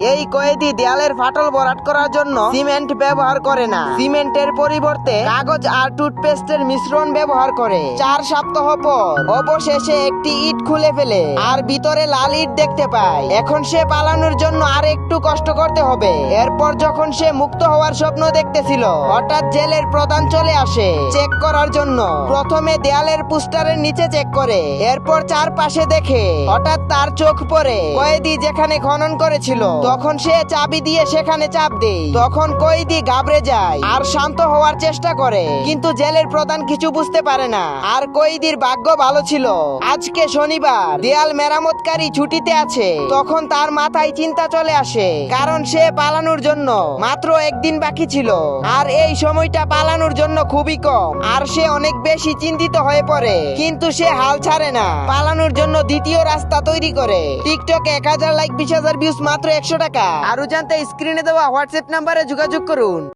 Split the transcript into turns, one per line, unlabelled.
এই কয়েদি দেয়ালের ফাটল ভরাট করার জন্য সিমেন্ট ব্যবহার করে না। সিমেন্টের পরিবর্তে কাগজ আর টুথপেস্টের মিশ্রণ ব্যবহার করে। চার সপ্তাহ পর অবশেষে একটি ইট খুলে ফেলে আর ভিতরে লাল ইট দেখতে পায় এখন সে পালানোর জন্য আর একটু কষ্ট করতে হবে। এরপর যখন সে মুক্ত হওয়ার স্বপ্ন দেখতেছিল, হঠাৎ জেলের প্রধান চলে আসে চেক করার জন্য। প্রথমে দেয়ালের পোস্টারের নিচে চেক করে, এরপর চারপাশে দেখে হঠাৎ তার চোখ পড়ে। কয়েদি যেখানে খনন করেছিল তখন সে চাবি দিয়ে সেখানে চাপ দেয়। তখন কয়েদি ঘাবড়ে যায় আর শান্ত হওয়ার চেষ্টা করে। কিন্তু জেলের প্রধান কিছু বুঝতে পারে না। আর কয়েদির ভাগ্য ভালো ছিল। আজকে শনিবার, দেয়াল মেরামতকারী ছুটিতে আছে। তখন তার মাথায় চিন্তা চলে আসে, কারণ সে পালানোর জন্য মাত্র একদিন বাকি ছিল। আর এই সময়টা পালানোর জন্য খুবই কম। আর সে অনেক বেশি চিন্তিত হয়ে পড়ে। কিন্তু সে হাল ছাড়ে না। পালানোর জন্য দ্বিতীয় রাস্তা তৈরি করে। টিকটকে এক হাজার লাইক, বিশ হাজার ভিউজ মাত্র একশো টাকা। আরও জানতে স্ক্রিনে দেওয়া হোয়াটসঅ্যাপ নাম্বারে যোগাযোগ করুন।